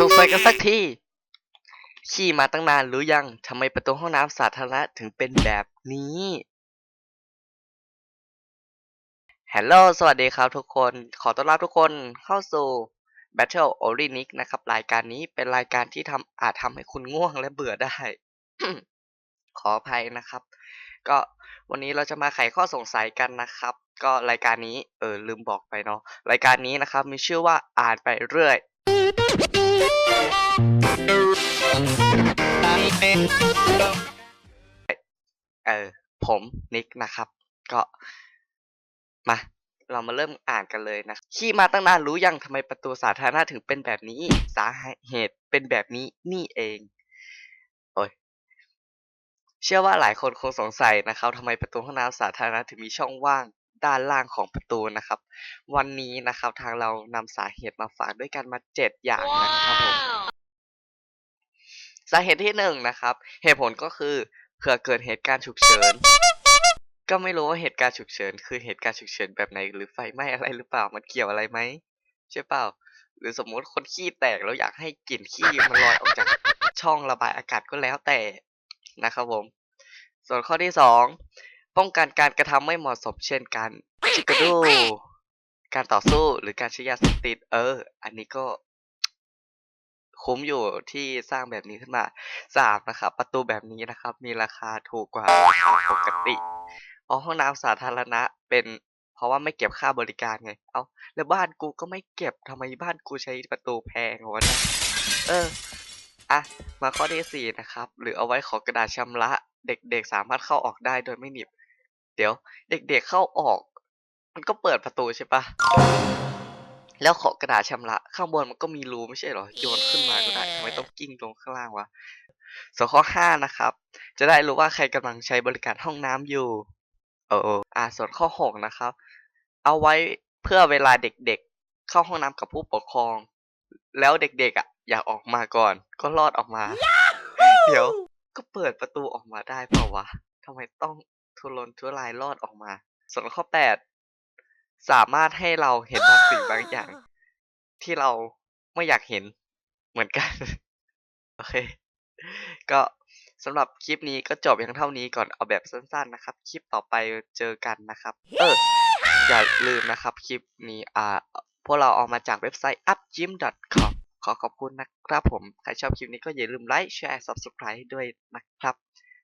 สงสัยกันสักที ขี่มาตั้งนานรู้ยังทำไมประตูห้องน้ำสาธารณะถึงเป็นแบบนี้ฮัลโหลสวัสดีครับทุกคน ขอต้อนรับทุกคนเข้าสู่ Battle o r i n i c นะครับ รายการนี้เป็นรายการที่ทำอาจทำให้คุณง่วงและเบื่อได้ ขออภัยนะครับ ก็วันนี้เราจะมาไขข้อสงสัยกันนะครับ ก็รายการนี้ เออลืมบอกไปเนาะ รายการนี้นะครับ มีชื่อว่าอ่านไปเรื่อย เออ ผมนิกนะครับ ก็มา เรามาเริ่มอ่านกันเลยนะขี่มาตั้งนานรู้ยังทำไมประตูสาธารณะถึงเป็นแบบนี้ สาเหตุเป็นแบบนี้นี่เอง โอ้ยเชื่อว่าหลายคนคงสงสัยนะครับทำไมประตูห้องน้ำสาธารณะถึงมีช่องว่าง ด้านล่างของประตูนะครับ วันนี้นะครับทางเรานำสาเหตุมาฝากด้วยกันมาเจ็ดอย่างนะครับผมสาเหตุที่หนึ่งนะครับ เหตุผลก็คือเผื่อเกิดเหตุการณ์ฉุกเฉิน ก็ไม่รู้ว่าเหตุการณ์ฉุกเฉิน คือเหตุการณ์ฉุกเฉินแบบไหนหรือไฟไหม้อะไรหรือเปล่ามันเกี่ยวอะไรไหมใช่เปล่า หรือสมมุติคนขี้แตกแล้วอยากให้กลิ่นขี้มันลอยออกจากช่องระบายอากาศก็แล้วแต่นะครับผม ส่วนข้อที่สอง ป้องกันการกระทำไม่เหมาะสมเช่นการชิกาดูการต่อสู้หรือการใช้ยาเสพติด เออ อันนี้ก็ คุ้มอยู่ที่สร้างแบบนี้ขึ้นมาสามนะครับ ประตูแบบนี้นะครับ มีราคาถูกกว่าปกติเพราะห้องน้ำสาธารณะเป็นเพราะว่าไม่เก็บค่าบริการไง เอาแล้วบ้านกูก็ไม่เก็บทำไมบ้านกูใช้ประตูแพงวะนะเออ อะ มาข้อที่สี่นะครับ หรือเอาไว้ขอกระดาษชำระ เด็กๆสามารถเข้าออกได้โดยไม่หนีบ เดี๋ยว เด็กๆเข้าออก มันก็เปิดประตูใช่ปะแล้วขอกระดาษชำระข้างบนมันก็มีรูไม่ใช่เหรอโยนขึ้นมาก็ได้ทำไมต้องกิ้งลงข้างล่างวะส่วนข้อห้านะครับ จะได้รู้ว่าใครกำลังใช้บริการห้องน้ำอยู่เอออ่าส่วนข้อหกนะครับ เอาไว้เพื่อเวลาเด็กๆ เข้าห้องน้ำกับผู้ปกครอง แล้วเด็กๆอะอยากออกมาก่อน ก็รอดออกมา เดี๋ยวก็เปิดประตูออกมาได้เปล่าวะทำไมต้อง ทุรนทุรายรอดออกมา ส่วนข้อแปดสามารถให้เราเห็นบางสิ่งบางอย่าง ที่เราไม่อยากเห็นเหมือนกัน โอเค ก็สำหรับคลิปนี้ก็จบเพียงเท่านี้ก่อนเอาแบบสั้นๆนะครับ คลิปต่อไปเจอกันนะครับ เออ อย่าลืมนะครับ คลิปนี้อ่าพวกเราเออกมาจากเว็บไซต์ upgym.com ขอขอบคุณนะครับผม ใครชอบคลิปนี้ก็อย่าลืมไลค์ แชร์ subscribe ด้วยนะครับ